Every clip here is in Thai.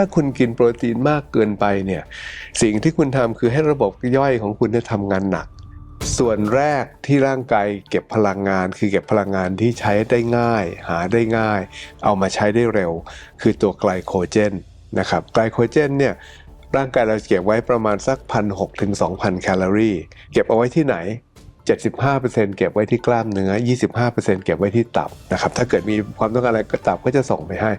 ถ้าคุณกินโปรตีนมากเกินไปเนี่ยสิ่งที่คุณทำคือให้ระบบย่อยของคุณเนี่ยทำงานหนัก ส่วนแรกที่ร่างกายเก็บพลังงาน คือเก็บพลังงานที่ใช้ได้ง่าย หาได้ง่าย เอามาใช้ได้เร็ว คือตัวไกลโคเจนนะครับไกลโคเจนเนี่ยร่างกายเราเก็บไว้ประมาณสักพันหถึง2,000 แคลอรี่ เก็บเอาไว้ที่ไหน 75%เก็บไว้ที่กล้ามเนื้อ 25%เก็บไว้ที่ตับนะครับ ถ้าเกิดมีความต้องการอะไรก็ตับก็จะส่งไปให้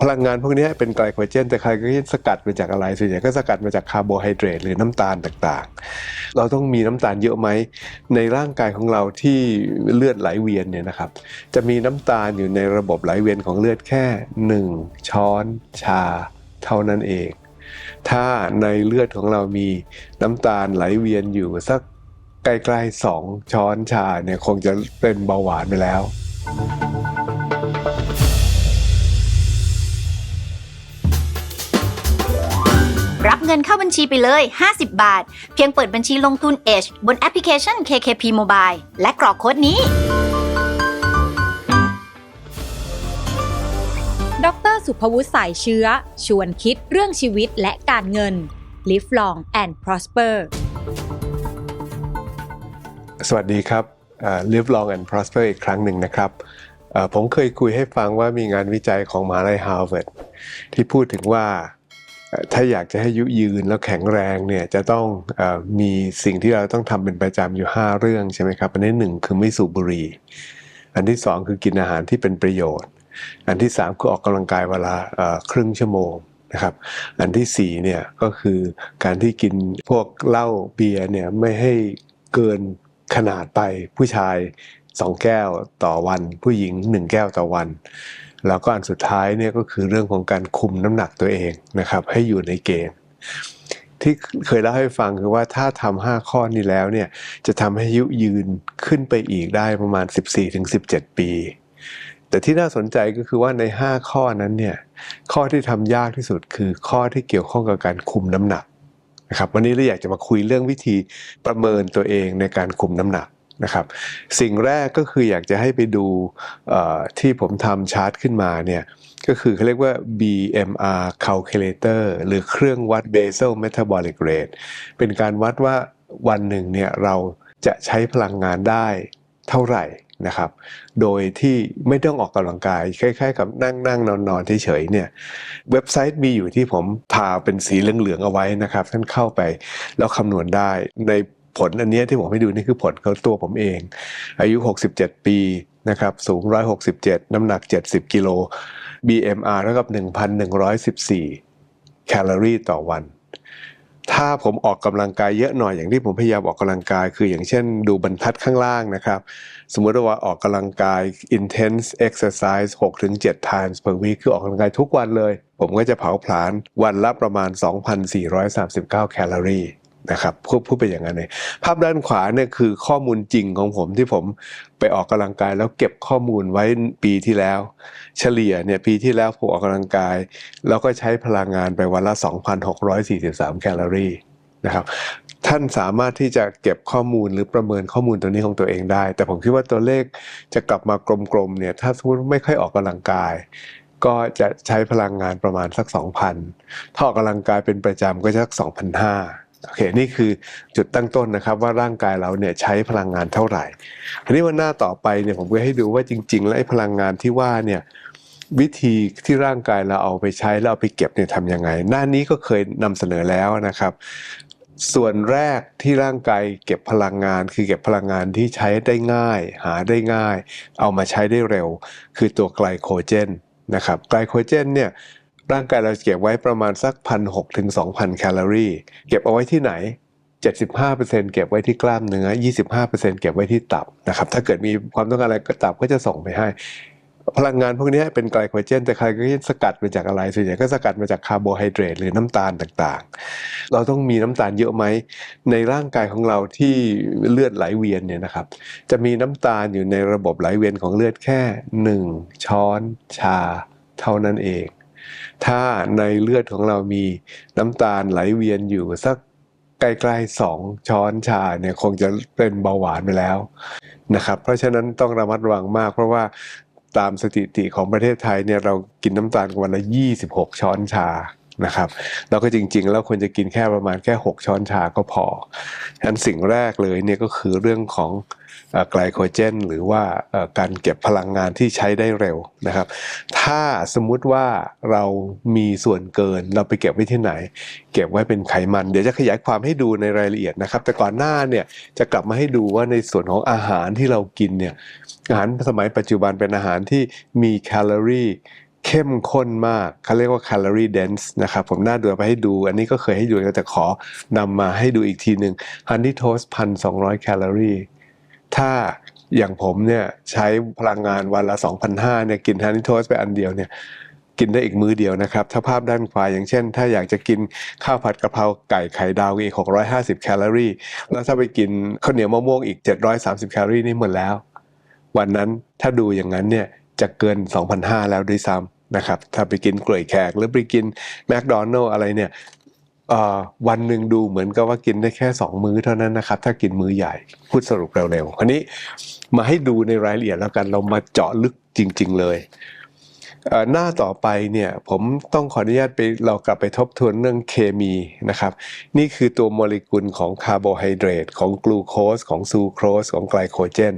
พลังงานพวกนี้เป็นไกลโคเจน แต่ไกลโคเจนสกัดมาจากอะไรส่วนใหญ่ก็สกัดมาจากคาร์โบไฮเดรตหรือน้ำตาลต่างๆ เราต้องมีน้ำตาลเยอะไหม ในร่างกายของเราที่เลือดไหลเวียนเนี่ยนะครับ จะมีน้ำตาลอยู่ในระบบไหลเวียนของเลือดแค่ 1 ช้อนชาเท่านั้นเอง ถ้าในเลือดของเรามีน้ำตาลไหลเวียนอยู่สักใกล้ๆสองช้อนชาเนี่ยคงจะเป็นเบาหวานไปแล้ว รับเงินเข้าบัญชีไปเลย 50 บาท เพียงเปิดบัญชีลงทุน H บนแอปพลิเคชัน KKP Mobile และกรอกโค้ดนี้ ดรสุภวุฒิสายเชื้อ ชวนคิดเรื่องชีวิตและการเงิน Live Long and Prosper สวัสดีครับเอ่อ Live Long and Prosper อีกครั้งหนึ่งนะครับเอ่อผมเคยคุยให้ฟังว่ามีงานวิจัยของมหาลัยฮาร์วาร์ดที่พูดถึงว่าเอ่อ ถ้าอยากจะให้ยุยืนแล้วแข็งแรงเนี่ยจะต้องอมีสิ่งที่เราต้องทำเป็นประจำอยู่ 5 เรื่องใช่ไหมครับอันนี้หนึ่งคือไม่สูบบุหรี่อันที่สองคือกินอาหารที่เป็นประโยชน์ อันที่สามคือออกกำลังกายเวลาครึ่งชั่วโมงนะครับ อันที่สี่เนี่ยก็คือการที่กินพวกเหล้าเบียร์เนี่ยไม่ให้เกินขนาดไปผู้ชาย2แก้วต่อวัน ผู้หญิง1แก้วต่อวัน แล้วก็อันสุดท้ายเนี่ยก็คือเรื่องของการคุมน้ำหนักตัวเองนะครับ ให้อยู่ในเกณฑ์ที่เคยเล่าให้ฟังคือว่าถ้าทำห้าข้อนี้แล้วเนี่ยจะทำให้อายุยืนขึ้นไปอีกได้ประมาณ 14-17 ปี แต่ที่น่าสนใจก็คือว่าใน 5 ข้อนั้นเนี่ยข้อที่ทำยากที่สุดคือข้อที่เกี่ยวข้องกับการคุมน้ำหนักนะครับวันนี้เราอยากจะมาคุยเรื่องวิธีประเมินตัวเองในการคุมน้ำหนัก นะครับ สิ่งแรกก็คืออยากจะให้ไปดูที่ผมทำชาร์ตขึ้นมาเนี่ยก็คือเขาเรียกว่า BMR calculator หรือเครื่องวัด basal metabolic rate เป็นการวัดว่าวันหนึ่งเนี่ยเราจะใช้พลังงานได้เท่าไหร่นะครับ โดยที่ไม่ต้องออกกำลังกาย คล้ายๆ กับนั่งนั่งนอนนอนเฉยๆเนี่ย เว็บไซต์มีอยู่ที่ผมทาเป็นสีเหลืองๆเอาไว้นะครับ ท่านเข้าไปแล้วคำนวณได้ใน ผลอันนี้ที่ผมให้ดูนี่คือผลของตัวผมเอง อายุ 67 ปีนะครับสูง 167 น้ำหนัก 70 กิโล BMR เท่ากับ 1,114 แคลอรี่ต่อวัน ถ้าผมออกกำลังกายเยอะหน่อยอย่างที่ผมพยายามออกกำลังกาย คืออย่างเช่นดูบรรทัดข้างล่างนะครับ สมมติว่าออกกำลังกาย intense exercise 6-7 times per week คือออกกำลังกายทุกวันเลย ผมก็จะเผาผลาญวันละประมาณ 2,439 แคลอรี่ นะครับพูดพูดไปอย่างนั้นเลยภาพด้านขวาเนี่ยคือข้อมูลจริงของผมที่ผมไปออกกำลังกาย แล้วเก็บข้อมูลไว้ปีที่แล้ว เฉลี่ยเนี่ยปีที่แล้วผมออกกำลังกาย แล้วก็ใช้พลังงานไปวันละ 2,643 แคลอรี่นะครับท่านสามารถที่จะเก็บข้อมูลหรือประเมินข้อมูลตัวนี้ของตัวเองได้ แต่ผมคิดว่าตัวเลขจะกลับมากลมๆเนี่ยถ้าสมมติไม่ค่อยออกกำลังกาย ก็จะใช้พลังงานประมาณสัก 2,000ถ้าออกกำลังกายเป็นประจำก็จะสัก2,500 โอเคนี่คือจุดตั้งต้นนะครับว่าร่างกายเราเนี่ยใช้พลังงานเท่าไหร่ทีนี้วันหน้าต่อไปเนี่ยผมก็ให้ดูว่าจริง ๆ แล้วไอ้พลังงานที่ว่าเนี่ยวิธีที่ร่างกายเราเอาไปใช้แล้วเอาไปเก็บเนี่ยทำยังไง หน้านี้ก็เคยนำเสนอแล้วนะครับ ส่วนแรกที่ร่างกายเก็บพลังงาน คือเก็บพลังงานที่ใช้ได้ง่าย หาได้ง่าย เอามาใช้ได้เร็ว คือตัวไกลโคเจนนะครับไกลโคเจนเนี่ย ร่างกายเราเก็บไว้ประมาณสักพันหกถึง2,000แคลอรี่ เก็บเอาไว้ที่ไหน 75%เก็บไว้ที่กล้ามเนื้อ 25%เก็บไว้ที่ตับนะครับ ถ้าเกิดมีความต้องการอะไรก็ตับก็จะส่งไปให้ พลังงานพวกนี้เป็นไกลโคเจน แต่ไกลโคเจนสกัดมาจากอะไร ส่วนใหญ่ก็สกัดมาจากคาร์โบไฮเดรตหรือน้ำตาลต่างๆ เราต้องมีน้ำตาลเยอะไหม ในร่างกายของเราที่เลือดไหลเวียนเนี่ยนะครับ จะมีน้ำตาลอยู่ในระบบไหลเวียนของเลือดแค่ 1 ช้อนชา เท่านั้นเอง ถ้าในเลือดของเรามีน้ำตาลไหลเวียนอยู่สักใกล้ๆสองช้อนชาเนี่ยคงจะเป็นเบาหวานไปแล้วนะครับ เพราะฉะนั้นต้องระมัดระวังมาก เพราะว่าตามสถิติของประเทศไทยเนี่ยเรากินน้ำตาลกันวันละ 26 ช้อนชานะครับแล้วก็จริงๆ แล้วควรจะกินแค่ประมาณแค่ 6 ช้อนชาก็พอฉะนั้นสิ่งแรกเลยเนี่ยก็คือเรื่องของ ไกลโคเจน หรือว่าการเก็บพลังงานที่ใช้ได้เร็วนะครับ ถ้าสมมุติว่าเรามีส่วนเกินเราไปเก็บไว้ที่ไหน เก็บไว้เป็นไขมัน เดี๋ยวจะขยายความให้ดูในรายละเอียดนะครับ แต่ก่อนหน้าเนี่ยจะกลับมาให้ดูว่าในส่วนของอาหารที่เรากินเนี่ยอาหารสมัยปัจจุบันเป็นอาหารที่มีแคลอรี่เข้มข้นมากเขาเรียกว่าแคลอรี่เดนส์นะครับ ผมน่าดูไปให้ดู อันนี้ก็เคยให้ดูแล้วแต่ขอนำมาให้ดูอีกทีหนึ่งฮันนี่โทสพันสองแคลอรี่ ถ้าอย่างผมเนี่ยใช้พลังงานวันละ 2,500เนี่ยกินฮันนี่โทสไปอันเดียวเนี่ยกินได้อีกมื้อเดียวนะครับ ถ้าภาพด้านขวาอย่างเช่น ถ้าอยากจะกินข้าวผัดกะเพราไก่ไข่ดาวอีก 650 แคลอรี่ แล้วถ้าไปกินข้าวเหนียวมะม่วงอีก 730 แคลอรี่นี่หมดแล้ว วันนั้นถ้าดูอย่างนั้นเนี่ยจะเกิน 2,500 แล้วด้วยซ้ำนะครับ ถ้าไปกินกล้วยแขกหรือไปกินแมคโดนัลอะไรเนี่ย วันหนึ่งดูเหมือนกับว่ากินได้แค่ 2 มื้อเท่านั้นนะครับ ถ้ากินมื้อใหญ่พูดสรุปเร็วๆคราวนี้มาให้ดูในรายละเอียดแล้วกันเรามาเจาะลึกจริง ๆ เลยหน้าต่อไปเนี่ยผมต้องขออนุญาตไปเรากลับไปทบทวนเรื่องเคมีนะครับ นี่คือตัวโมเลกุลของคาร์โบไฮเดรตของกลูโคสของซูโครสของไกลโคเจน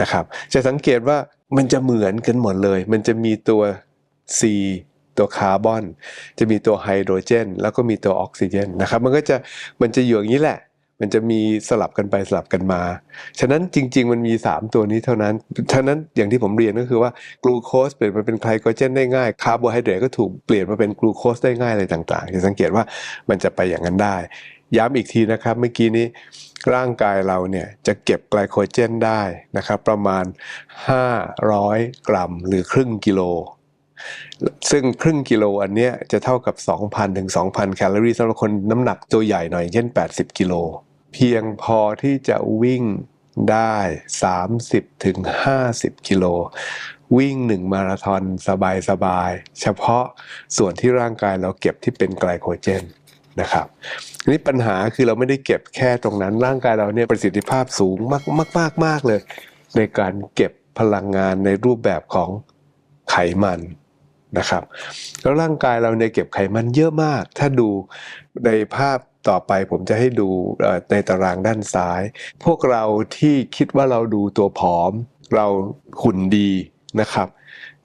นะครับ จะสังเกตว่ามันจะเหมือนกันหมดเลย มันจะมีตัว C ตัวคาร์บอน จะมีตัวไฮโดรเจน แล้วก็มีตัวออกซิเจนนะครับ มันก็จะมันจะอยู่อย่างนี้แหละ มันจะมีสลับกันไปสลับกันมา ฉะนั้นจริง ๆ มันมี 3 ตัวนี้เท่านั้น ฉะนั้นอย่างที่ผมเรียนก็คือว่ากลูโคสเปลี่ยนมาเป็นไกลโคเจนได้ง่าย คาร์โบไฮเดรตก็ถูกเปลี่ยนมาเป็นกลูโคสได้ง่ายอะไรต่างๆ จะสังเกตว่ามันจะไปอย่างนั้นได้ ย้ำอีกทีนะครับเมื่อกี้นี้ร่างกายเราเนี่ยจะเก็บไกลโคเจนได้นะครับประมาณ 500 กรัม หรือครึ่งกิโล ซึ่งครึ่งกิโลอันเนี้ยจะเท่ากับ 2,000 ถึง 2,000 แคลอรี่สำหรับคนน้ำหนักตัวใหญ่หน่อยอย่างเช่น 80 กิโล เพียงพอที่จะวิ่งได้ 30 ถึง 50 กิโล วิ่งหนึ่งมาราธอนสบายๆ เฉพาะส่วนที่ร่างกายเราเก็บที่เป็นไกลโคเจนนะครับนี่ปัญหาคือเราไม่ได้เก็บแค่ตรงนั้นร่างกายเราเนี่ยประสิทธิภาพสูงมากมากมากมากเลย ในการเก็บพลังงานในรูปแบบของไขมัน นะครับ แล้วร่างกายเราเนี่ยเก็บไขมันเยอะมาก ถ้าดูในภาพต่อไปผมจะให้ดูในตารางด้านซ้าย พวกเราที่คิดว่าเราดูตัวผอม เราหุ่นดีนะครับ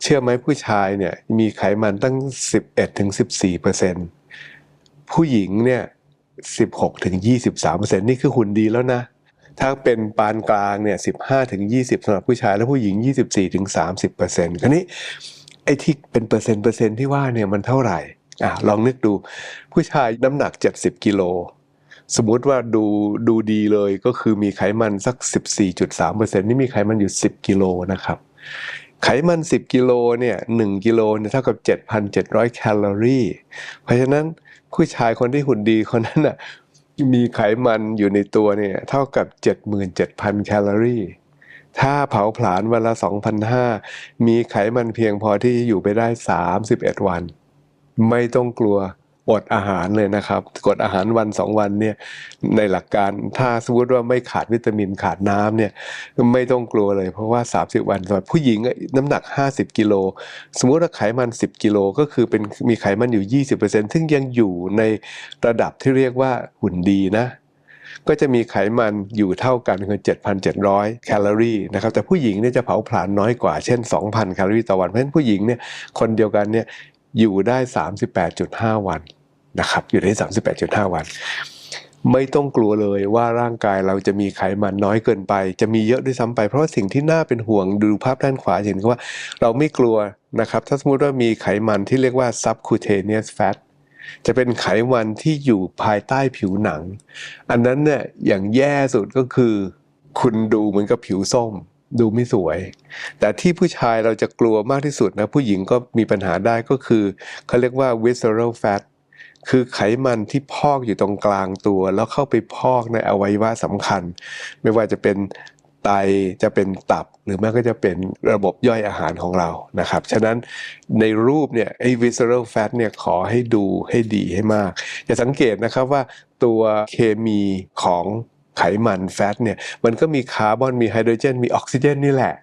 เชื่อไหมผู้ชายเนี่ยมีไขมันตั้ง 11ถึง14เปอร์เซ็นต์ผู้หญิงเนี่ย16ถึง23เปอร์เซ็นต์นี่คือหุ่นดีแล้วนะถ้าเป็นปานกลางเนี่ย15ถึง20สำหรับผู้ชาย แล้วผู้หญิง 24ถึง30เปอร์เซ็นต์คราวนี้ ไอ้ที่เป็นเปอร์เซ็นต์เปอร์เซ็นต์ที่ว่าเนี่ยมันเท่าไหร่อะลองนึกดู ผู้ชายน้ำหนัก 70กิโลสมมุติว่าดูดูดีเลยก็คือมีไขมันสัก 14.3%นี่มีไขมันอยู่ 10 กิโลนะครับ ไขมัน 10 กิโลเนี่ย1กิโลเนี่ยเท่ากับ 7,700 แคลอรี่ เพราะฉะนั้นผู้ชายคนที่หุ่นดีคนนั้นน่ะมีไขมันอยู่ในตัวเนี่ยเท่ากับ 77,000 แคลอรี่ ถ้าเผาผลาญวันละ2,500มีไขมันเพียงพอที่จะอยู่ไปได้ 31 วัน ไม่ต้องกลัวอดอาหารเลยนะครับกดอาหารวันสองวันเนี่ยในหลักการถ้าสมมติว่าไม่ขาดวิตามินขาดน้ำเนี่ยไม่ต้องกลัวเลยเพราะว่า 30 วันสำหรับผู้หญิงน้ำหนัก 50 กิโล สมมติว่าไขมัน 10 กิโลก็คือเป็นมีไขมันอยู่ 20%ซึ่งยังอยู่ในระดับที่เรียกว่าหุ่นดีนะ ก็จะมีไขมันอยู่เท่ากันคือ 7,700 แคลอรี่นะครับแต่ผู้หญิงเนี่ยจะเผาผลาญน้อยกว่าเช่น 2,000 แคลอรี่ต่อวัน เพราะฉะนั้นผู้หญิงเนี่ยคนเดียวกันเนี่ยอยู่ได้ 38.5 วันนะครับอยู่ได้ 38.5 วัน ไม่ต้องกลัวเลยว่าร่างกายเราจะมีไขมันน้อยเกินไป จะมีเยอะด้วยซ้ำไป เพราะว่าสิ่งที่น่าเป็นห่วงดูภาพด้านขวาเห็นว่าเราไม่กลัวนะครับถ้าสมมติว่ามีไขมันที่เรียกว่า subcutaneous fat จะเป็นไขมันที่อยู่ภายใต้ผิวหนัง อันนั้นเนี่ยอย่างแย่สุดก็คือ คุณดูเหมือนกับผิวส้ม ดูไม่สวย แต่ที่ผู้ชายเราจะกลัวมากที่สุดนะ ผู้หญิงก็มีปัญหาได้ก็คือเขาเรียกว่า visceral fat คือไขมันที่พอกอยู่ตรงกลางตัว แล้วเข้าไปพอกในอวัยวะสำคัญ ไม่ว่าจะเป็น ไตจะเป็นตับหรือแม้ก็จะเป็นระบบย่อยอาหารของเรานะครับ ฉะนั้นในรูปเนี่ยไอ้ visceral fat เนี่ยขอให้ดูให้ดีให้มากอย่าสังเกตนะครับว่าตัวเคมีของไขมันแฟตเนี่ยมันก็มีคาร์บอนมีไฮโดรเจน มีออกซิเจนนี่แหละ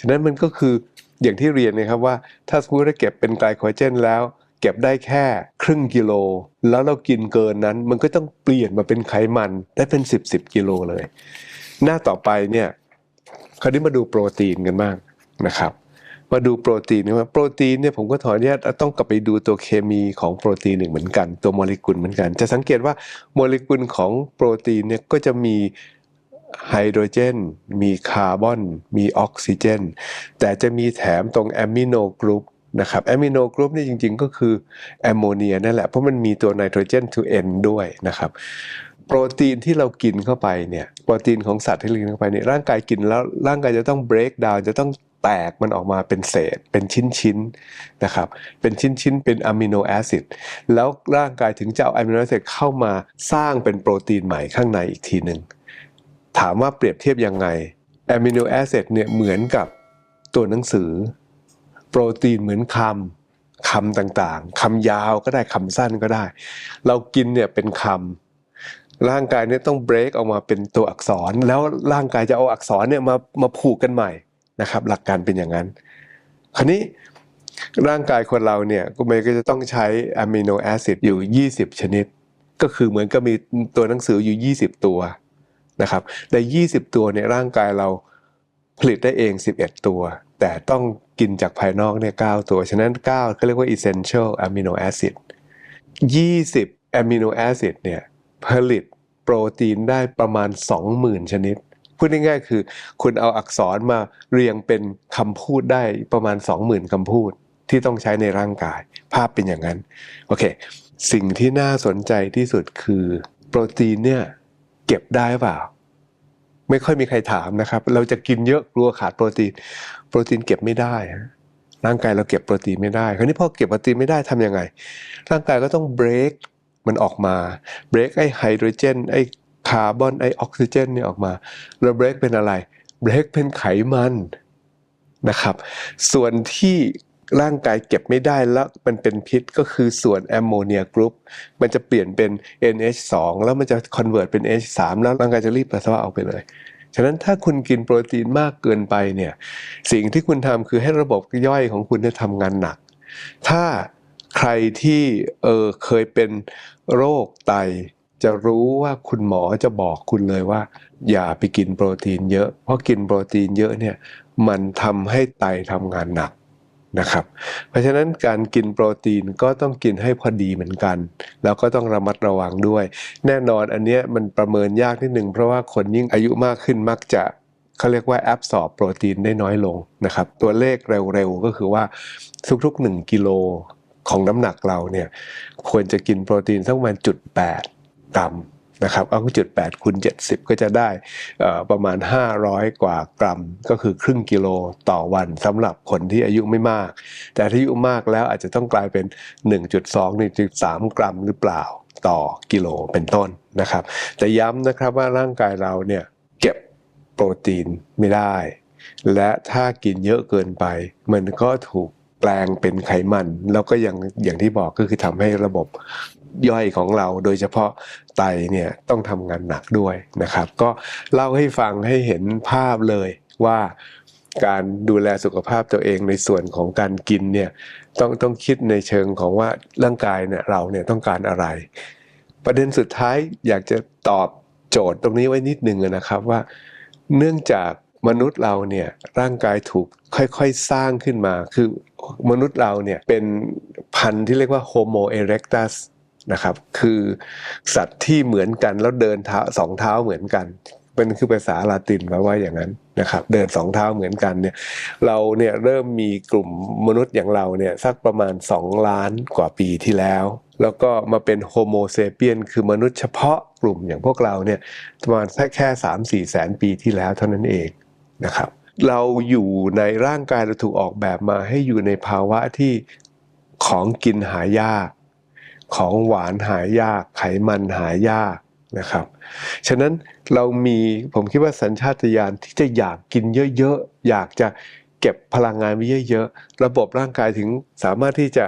ฉะนั้นมันก็คืออย่างที่เรียนนะครับว่าถ้าสมมติว่าเก็บเป็นไกลโคเจนแล้วเก็บได้แค่ครึ่งกิโล แล้วเรากินเกินนั้น มันก็ต้องเปลี่ยนมาเป็นไขมันได้เป็น 10 10กิโลเลย หน้าต่อไปเนี่ยคราวนี้มาดูโปรตีนกันบ้างนะครับ มาดูโปรตีนนะว่าโปรตีนเนี่ยผมก็ถอนเนี่ยต้องกลับไปดูตัวเคมีของโปรตีนหนึ่งเหมือนกัน ตัวโมเลกุลเหมือนกัน จะสังเกตว่าโมเลกุลของโปรตีนเนี่ยก็จะมีไฮโดรเจน มีคาร์บอน มีออกซิเจน แต่จะมีแถมตรงแอมิโนกรุ๊ปนะครับแอมิโนกรุ๊ปนี่จริงๆ ก็คือแอมโมเนียนั่นแหละ เพราะมันมีตัวไนโตรเจน to N ด้วยนะครับ โปรตีนที่เรากินเข้าไปเนี่ยโปรตีนของสัตว์ที่เรากินเข้าไปเนี่ยร่างกายกินแล้วร่างกายจะต้อง break down จะต้องแตกมันออกมาเป็นเศษ เป็นชิ้นๆนะครับ เป็นชิ้นๆ เป็นอะมิโนแอซิดแล้วร่างกายถึงจะเอาอะมิโนแอซิดเข้ามาสร้างเป็นโปรตีนใหม่ข้างในอีกทีหนึ่งถามว่าเปรียบเทียบยังไงอะมิโนแอซิดเนี่ยเหมือนกับตัวหนังสือ โปรตีนเหมือนคำคำต่างๆคำยาวก็ได้คำสั้นก็ได้ เรากินเนี่ยเป็นคำ ร่างกายเนี่ยต้องเบรกออกมาเป็นตัวอักษร แล้วร่างกายจะเอาอักษรเนี่ยมามาผูกกันใหม่นะครับ หลักการเป็นอย่างนั้น คราวนี้ร่างกายคนเราเนี่ยก็มันก็จะต้องใช้อะมิโนแอซิดอยู่ 20 ชนิด ก็คือเหมือนกับมีตัวหนังสืออยู่ 20 ตัวนะครับใน 20 ตัวเนี่ยร่างกายเราผลิตได้เอง 11 ตัว แต่ต้องกินจากภายนอกเนี่ย9ตัว ฉะนั้น9เขาเรียกว่า essential amino acid 20 amino acid เนี่ย ผลิตโปรตีนได้ประมาณ 20,000 ชนิด พูดง่ายๆคือ คุณเอาอักษรมาเรียงเป็นคำพูดได้ประมาณ 20,000คำพูดที่ต้องใช้ในร่างกาย ภาพเป็นอย่างนั้น โอเค สิ่งที่น่าสนใจที่สุดคือโปรตีนเนี่ยเก็บได้เปล่า ไม่ค่อยมีใครถามนะครับ เราจะกินเยอะกลัวขาดโปรตีน โปรตีนเก็บไม่ได้ร่างกายเราเก็บโปรตีนไม่ได้ คราวนี้พอเก็บโปรตีนไม่ได้ทำยังไง ร่างกายก็ต้องเบรก มันออกมาเบรกไอไฮโดรเจนไอคาร์บอนไอออกซิเจนเนี่ยออกมาแล้วเบรกเป็นอะไรเบรกเป็นไขมันนะครับ ส่วนที่ร่างกายเก็บไม่ได้แล้วมันเป็นพิษก็คือส่วนแอมโมเนียกรุ๊ปมันจะเปลี่ยนเป็น NH2 แล้วมันจะคอนเวิร์ตเป็น H3 แล้วร่างกายจะรีบปัสสาวะออกไปเลย ฉะนั้นถ้าคุณกินโปรตีนมากเกินไปเนี่ยสิ่งที่คุณทำคือให้ระบบย่อยของคุณเนี่ยทำงานหนัก ถ้า ใครที่เออเคยเป็นโรคไต จะรู้ว่าคุณหมอจะบอกคุณเลยว่า อย่าไปกินโปรตีนเยอะ เพราะกินโปรตีนเยอะเนี่ยมันทำให้ไตทำงานหนักนะครับ เพราะฉะนั้นการกินโปรตีนก็ต้องกินให้พอดีเหมือนกัน แล้วก็ต้องระมัดระวังด้วย แน่นอนอันเนี้ยมันประเมินยากนิดหนึ่งเพราะว่าคนยิ่งอายุมากขึ้นมักจะเขาเรียกว่าแอบสอบโปรตีนได้น้อยลงนะครับ ตัวเลขเร็วๆ ก็คือว่าทุกๆ 1 กิโล ของน้ำหนักเราเนี่ยควรจะกินโปรตีนสักประมาณจุด8กรัมนะครับเอาจุด8คูณ70ก็จะได้ประมาณ 500 กว่ากรัม ก็คือครึ่งกิโลต่อวันสำหรับคนที่อายุไม่มาก แต่ถ้าอายุมากแล้วอาจจะต้องกลายเป็น 1.2 1.3 กรัมหรือเปล่าต่อกิโลเป็นต้นนะครับ แต่ย้ำนะครับว่าร่างกายเราเนี่ยเก็บโปรตีนไม่ได้ และถ้ากินเยอะเกินไป มันก็ถูก แปลงเป็นไขมัน แล้วก็อย่างอย่างที่บอกก็คือทำให้ระบบย่อยของเราโดยเฉพาะไตเนี่ยต้องทำงานหนักด้วยนะครับ ก็เล่าให้ฟังให้เห็นภาพเลยว่าการดูแลสุขภาพตัวเองในส่วนของการกินเนี่ยต้องต้องคิดในเชิงของว่าร่างกายเนี่ยเราเนี่ยต้องการอะไร ประเด็นสุดท้ายอยากจะตอบโจทย์ตรงนี้ไว้นิดนึงนะครับว่า เนื่องจาก มนุษย์เราเนี่ยร่างกายถูกค่อยๆสร้างขึ้นมา คือมนุษย์เราเนี่ยเป็นพันธุ์ที่เรียกว่า Homo erectus นะครับคือสัตว์ที่เหมือนกันแล้วเดินเท้าสองเท้าเหมือนกันเป็นคือภาษาลาตินแปลว่าอย่างนั้นนะครับ เดินสองเท้าเหมือนกันเนี่ย เราเนี่ยเริ่มมีกลุ่มมนุษย์อย่างเราเนี่ยสักประมาณ 2 ล้านกว่าปีที่แล้ว แล้วก็มาเป็นโฮโมเซเปียนคือมนุษย์เฉพาะกลุ่มอย่างพวกเราเนี่ยประมาณแค่แค่สามสี่แสนปีที่แล้วเท่านั้นเอง นะครับ เราอยู่ในร่างกายเราถูกออกแบบมาให้อยู่ในภาวะที่ของกินหายาก ของหวานหายาก ไขมันหายากนะครับ ฉะนั้นเรามีผมคิดว่าสัญชาตญาณที่จะอยากกินเยอะๆ อยากจะเก็บพลังงานไว้เยอะๆ ระบบร่างกายถึงสามารถที่จะ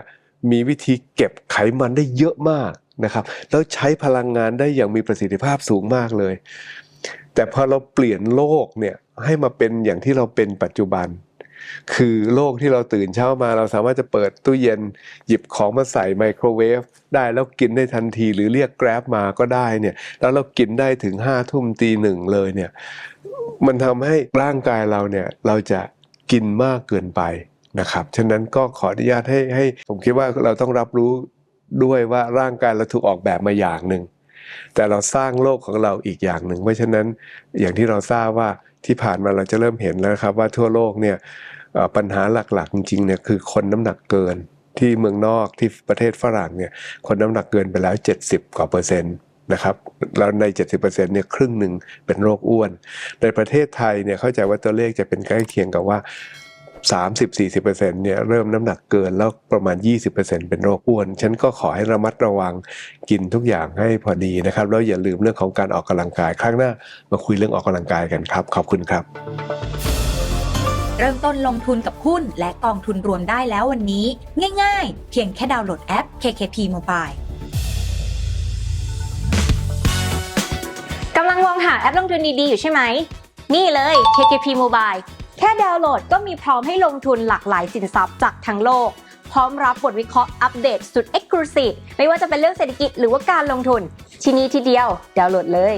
มีวิธีเก็บไขมันได้เยอะมากนะครับ แล้วใช้พลังงานได้อย่างมีประสิทธิภาพสูงมากเลย แต่พอเราเปลี่ยนโลกเนี่ย ให้มาเป็นอย่างที่เราเป็นปัจจุบัน คือโลกที่เราตื่นเช้ามาเราสามารถจะเปิดตู้เย็นหยิบของมาใส่ไมโครเวฟได้แล้วกินได้ทันทีหรือเรียกแกร็บมาก็ได้เนี่ยแล้วเรากินได้ถึงห้าทุ่มตีหนึ่งเลยเนี่ยมันทำให้ร่างกายเราเนี่ยเราจะกินมากเกินไปนะครับ ฉะนั้นก็ขออนุญาตให้ให้ผมคิดว่าเราต้องรับรู้ด้วยว่าร่างกายเราถูกออกแบบมาอย่างหนึ่ง แต่เราสร้างโลกของเราอีกอย่างหนึ่ง เพราะฉะนั้นอย่างที่เราทราบว่า ที่ผ่านมาเราจะเริ่มเห็นแล้วครับว่าทั่วโลกเนี่ยปัญหาหลักๆ จริงๆเนี่ยคือคนน้ำหนักเกินที่เมืองนอกที่ประเทศฝรั่งเนี่ยคนน้ำหนักเกินไปแล้ว 70 กว่าเปอร์เซ็นต์นะครับแล้วใน 70%เนี่ยครึ่งหนึ่งเป็นโรคอ้วน ในประเทศไทยเนี่ยเข้าใจว่าตัวเลขจะเป็นใกล้เคียงกับว่า 30-40%เนี่ยเริ่มน้ำหนักเกินแล้วประมาณ 20%เป็นโรคอ้วน ฉันก็ขอให้ระมัดระวังกินทุกอย่างให้พอดีนะครับ แล้วอย่าลืมเรื่องของการออกกำลังกาย ครั้งหน้ามาคุยเรื่องออกกำลังกายกันครับ ขอบคุณครับ เริ่มต้นลงทุนกับหุ้นและกองทุนรวมได้แล้ววันนี้ ง่าย ๆ เพียงแค่ดาวน์โหลดแอป KKP Mobile กำลังมองหาแอปลงทุนดีๆอยู่ใช่ไหม นี่เลย KKP Mobile แค่ดาวน์โหลดก็มีพร้อมให้ลงทุนหลากหลายสินทรัพย์จากทั้งโลก พร้อมรับบทวิเคราะห์อัปเดตสุด Exclusive ไม่ว่าจะเป็นเรื่องเศรษฐกิจหรือว่าการลงทุน ที่นี่ที่เดียวดาวน์โหลดเลย